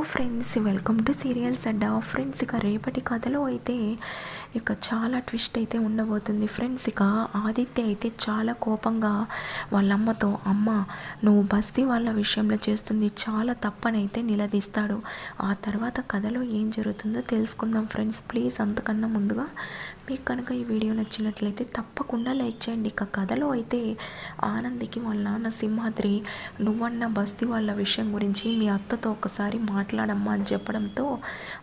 Hello friends welcome to serials Adda friends. ఇక రేపటి కథలో అయితే ఇక చాలా ట్విస్ట్ అయితే ఉండబోతుంది ఫ్రెండ్స్. ఇక ఆదిత్య అయితే చాలా కోపంగా వాళ్ళ అమ్మతో అమ్మ నువ్వు బస్తీ వాళ్ళ విషయంలో చేస్తుంది చాలా తప్పనైతే నిలదీస్తాడు. ఆ తర్వాత కథలో ఏం జరుగుతుందో తెలుసుకుందాం ఫ్రెండ్స్. ప్లీజ్ అంతకన్నా ముందుగా మీకు కనుక ఈ వీడియో నచ్చినట్లయితే తప్పకుండా లైక్ చేయండి. ఇక కథలో అయితే ఆనందికి వాళ్ళ నాన్న సింహాద్రి నువ్వన్న బస్తీ వాళ్ళ విషయం గురించి మీ అత్తతో ఒకసారి మాట్లాడమ్మా అని చెప్పడంతో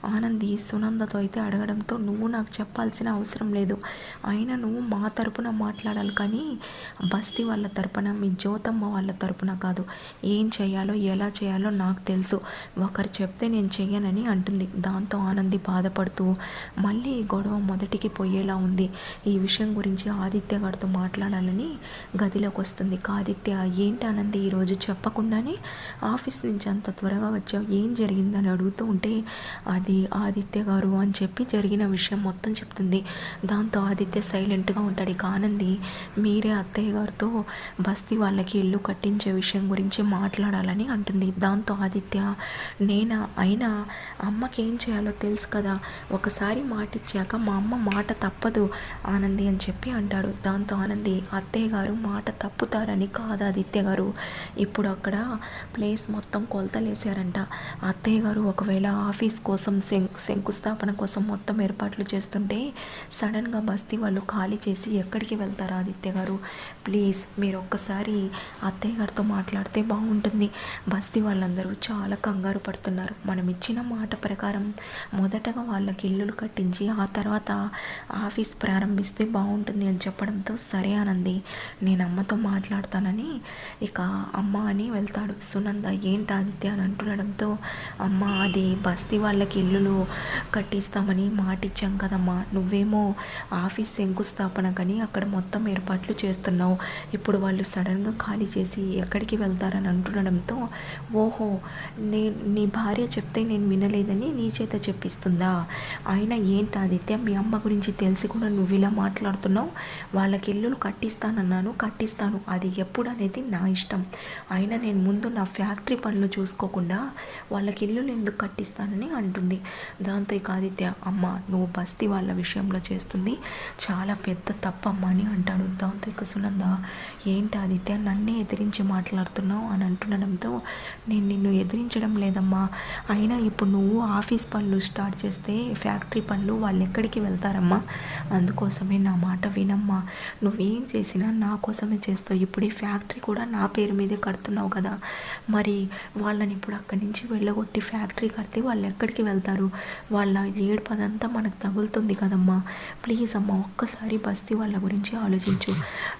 ఆనంది సునందతో అయితే అడగడంతో నువ్వు నాకు చెప్పాల్సిన అవసరం లేదు. అయినా నువ్వు మా తరపున మాట్లాడాలి కానీ బస్తీ వాళ్ళ తరపున మీ జ్యోతమ్మ వాళ్ళ తరపున కాదు. ఏం చేయాలో ఎలా చేయాలో నాకు తెలుసు. ఒకరు చెప్తే నేను చెయ్యనని అంటుంది. దాంతో ఆనంది బాధపడుతూ మళ్ళీ గొడవ మొదటికి పోయి పోయేలా ఉంది. ఈ విషయం గురించి ఆదిత్య గారితో మాట్లాడాలని గదిలోకి వస్తుంది. ఆదిత్య ఏంటి ఆనంది ఈరోజు చెప్పకుండానే ఆఫీస్ నుంచి అంత త్వరగా వచ్చావు? ఏం జరిగిందని అడుగుతూ ఉంటే అది ఆదిత్య గారు అని చెప్పి జరిగిన విషయం మొత్తం చెప్తుంది. దాంతో ఆదిత్య సైలెంట్గా ఉంటాడు. ఇక ఆనంది మీరే అత్తయ్య గారితో బస్తీ వాళ్ళకి ఇల్లు కట్టించే విషయం గురించి మాట్లాడాలని అంటుంది. దాంతో ఆదిత్య నేనా? అయినా? అమ్మకి ఏం చేయాలో తెలుసు కదా. ఒకసారి మాట ఇచ్చాక మా అమ్మ మాట తప్పదు ఆనంది అని చెప్పి అంటాడు. దాంతో ఆనంది అత్తయ్య గారు మాట తప్పుతారని కాదు ఆదిత్య గారు. ఇప్పుడు అక్కడ ప్లేస్ మొత్తం కొలతలేసారంట అత్తయ్య గారు ఒకవేళ ఆఫీస్ కోసం శంకుస్థాపన కోసం మొత్తం ఏర్పాట్లు చేస్తుంటే సడన్గా బస్తీ వాళ్ళు ఖాళీ చేసి ఎక్కడికి వెళ్తారు ఆదిత్య గారు? ప్లీజ్ మీరు ఒక్కసారి అత్తయ్య గారితో మాట్లాడితే బాగుంటుంది. బస్తీ వాళ్ళందరూ చాలా కంగారు పడుతున్నారు. మనం ఇచ్చిన మాట ప్రకారం మొదటగా వాళ్ళకి ఇల్లులు కట్టించి ఆ తర్వాత ఆఫీస్ ప్రారంభిస్తే బాగుంటుంది అని చెప్పడంతో సరే అనంది నేను అమ్మతో మాట్లాడతానని ఇక అమ్మ అని వెళ్తాడు. సునంద ఏంటి ఆదిత్య అని అంటుండడంతో అమ్మ అది బస్తీ వాళ్ళకి ఇల్లులు కట్టిస్తామని మాట ఇచ్చాం కదమ్మా. నువ్వేమో ఆఫీస్ శంకుస్థాపన కానీ అక్కడ మొత్తం ఏర్పాట్లు చేస్తున్నావు. ఇప్పుడు వాళ్ళు సడన్గా ఖాళీ చేసి ఎక్కడికి వెళ్తారని అంటుండడంతో ఓహో నే నీ భార్య చెప్తే నేను వినలేదని నీ చేత చెప్పిస్తుందా? అయినా ఏంటి ఆదిత్య మీ అమ్మ గురించి తెలిసి కూడా నువ్వు ఇలా మాట్లాడుతున్నావు వాళ్ళకి ఇల్లులు కట్టిస్తానన్నాను కట్టిస్తాను. అది ఎప్పుడు అనేది నా ఇష్టం. అయినా నేను ముందు నా ఫ్యాక్టరీ పనులు చూసుకోకుండా వాళ్ళకి ఇల్లులు ఎందుకు కట్టిస్తానని అంటుంది. దాంతో ఇక ఆదిత్య అమ్మ నువ్వు బస్తీ వాళ్ళ విషయంలో చేస్తుంది చాలా పెద్ద తప్పమ్మ అని అంటాడు. దాంతో ఇక సునంద ఏంటి ఆదిత్య నన్నే ఎదిరించి మాట్లాడుతున్నావు? అని అంటుండడంతో నేను నిన్ను ఎదిరించడం లేదమ్మా. అయినా ఇప్పుడు నువ్వు ఆఫీస్ పనులు స్టార్ట్ చేస్తే ఫ్యాక్టరీ పనులు వాళ్ళు ఎక్కడికి వెళ్తారమ్మా? అందుకోసమే నా మాట వినమ్మా. నువ్వేం చేసినా నా కోసమే చేస్తావు. ఇప్పుడు ఈ ఫ్యాక్టరీ కూడా నా పేరు మీదే కడుతున్నావు కదా. మరి వాళ్ళని ఇప్పుడు అక్కడి నుంచి వెళ్ళగొట్టి ఫ్యాక్టరీ కడితే వాళ్ళు ఎక్కడికి వెళ్తారు? వాళ్ళ ఏడుపదంతా మనకు తగులుతుంది కదమ్మా. ప్లీజ్ అమ్మా ఒక్కసారి బస్తీ వాళ్ళ గురించి ఆలోచించు.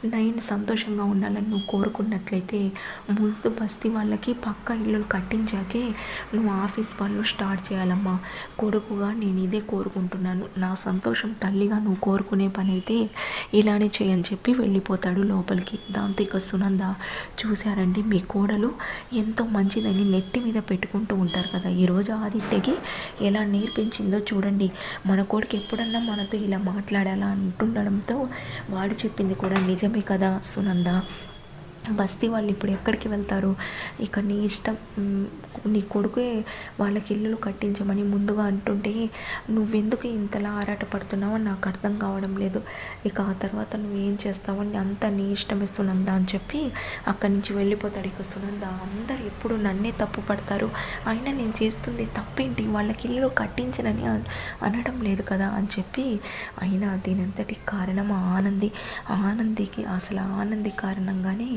నేను సంతోషంగా ఉండాలని నువ్వు కోరుకున్నట్లయితే ముందు బస్తీ వాళ్ళకి పక్క ఇల్లులు కట్టించాకే నువ్వు ఆఫీస్ వాళ్ళు స్టార్ట్ చేయాలమ్మా. కొడుకుగా నేను ఇదే కోరుకుంటున్నాను. నా సంతోషం తల్లిగా నువ్వు కోరుకునే పని అయితే ఇలానే చేయని చెప్పి వెళ్ళిపోతాడు లోపలికి. దాంతో ఇక సునంద చూశారండి మీ కోడలు ఎంతో మంచిదని నెత్తి మీద పెట్టుకుంటూ ఉంటారు కదా. ఈరోజు ఆదిత్యకి ఎలా నేర్పించిందో చూడండి. మన కొడుకు ఎప్పుడన్నా మనతో ఇలా మాట్లాడాలా అంటుండడంతో వాడు చెప్పింది కూడా నిజమే కదా సునంద? బస్తీ వాళ్ళు ఇప్పుడు ఎక్కడికి వెళ్తారు? ఇక నీ ఇష్టం నీ కొడుకే వాళ్ళకి ఇల్లులు కట్టించమని ముందుగా అంటుంటే నువ్వెందుకు ఇంతలా ఆరాటపడుతున్నావో నాకు అర్థం కావడం లేదు. ఇక ఆ తర్వాత నువ్వేం చేస్తావని అంత నీ ఇష్టమే సునంద అని చెప్పి అక్కడి నుంచి వెళ్ళిపోతాడు ఇక సునంద. అందరు ఎప్పుడు నన్నే తప్పు పడతారు? అయినా నేను చేస్తుంది తప్పేంటి? వాళ్ళకి ఇల్లు కట్టించనని అనడం లేదు కదా అని చెప్పి అయినా దీనంతటి కారణం ఆనంది. ఆనందికి అసలు ఆనంది కారణంగానే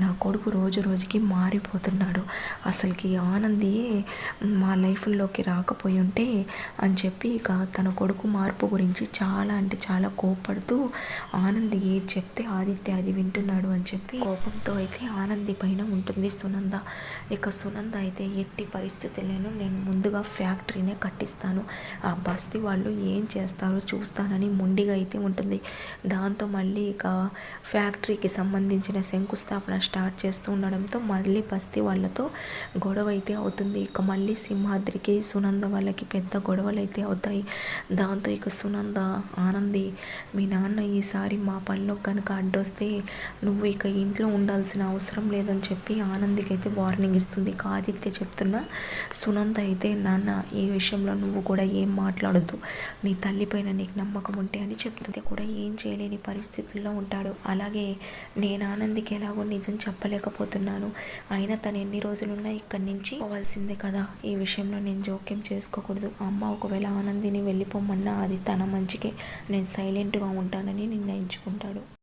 నా కొడుకు రోజు రోజుకి మారిపోతున్నాడు. అసలుకి ఆనంది మా లైఫ్లోకి రాకపోయి ఉంటే అని చెప్పి ఇక తన కొడుకు మార్పు గురించి చాలా అంటే చాలా కోపడుతూ ఆనంది ఏది చెప్తే ఆదిత్య అది వింటున్నాడు అని చెప్పి కోపంతో అయితే ఆనంది పైన ఉంటుంది సునంద. ఇక సునంద అయితే ఎట్టి పరిస్థితులను నేను ముందుగా ఫ్యాక్టరీనే కట్టిస్తాను. ఆ బస్తీ వాళ్ళు ఏం చేస్తారో చూస్తానని మొండిగా అయితే ఉంటుంది. దాంతో మళ్ళీ ఇక ఫ్యాక్టరీకి సంబంధించిన శంకుస్థాపన క్షమాపణ స్టార్ట్ చేస్తూ ఉండడంతో మళ్ళీ బస్తీ వాళ్ళతో గొడవ అయితే అవుతుంది. ఇక మళ్ళీ సింహాద్రికి సునంద వాళ్ళకి పెద్ద గొడవలు అయితే అవుతాయి. దాంతో ఇక సునంద ఆనంది మీ నాన్న ఈసారి మా పనిలో కనుక అడ్డొస్తే నువ్వు ఇక ఇంట్లో ఉండాల్సిన అవసరం లేదని చెప్పి ఆనందికి అయితే వార్నింగ్ ఇస్తుంది. ఇక ఆదిత్య చెప్తున్న సునంద అయితే నాన్న ఈ విషయంలో నువ్వు కూడా ఏం మాట్లాడొద్దు. నీ తల్లిపైన నీకు నమ్మకం ఉంటే అని చెప్తుంది. కూడా ఏం చేయలేని పరిస్థితుల్లో ఉంటాడు. అలాగే నేను ఆనందికి ఎలాగో నిజం చెప్పలేకపోతున్నాను. అయినా తను ఎన్ని రోజులున్నా ఇక్కడి నుంచి పోవాల్సిందే కదా. ఈ విషయంలో నేను జోక్యం చేసుకోకూడదు. అమ్మ ఒకవేళ ఆనందిని వెళ్ళిపోమన్నా అది తన మంచికే. నేను సైలెంట్గా ఉంటానని నిర్ణయించుకుంటాడు.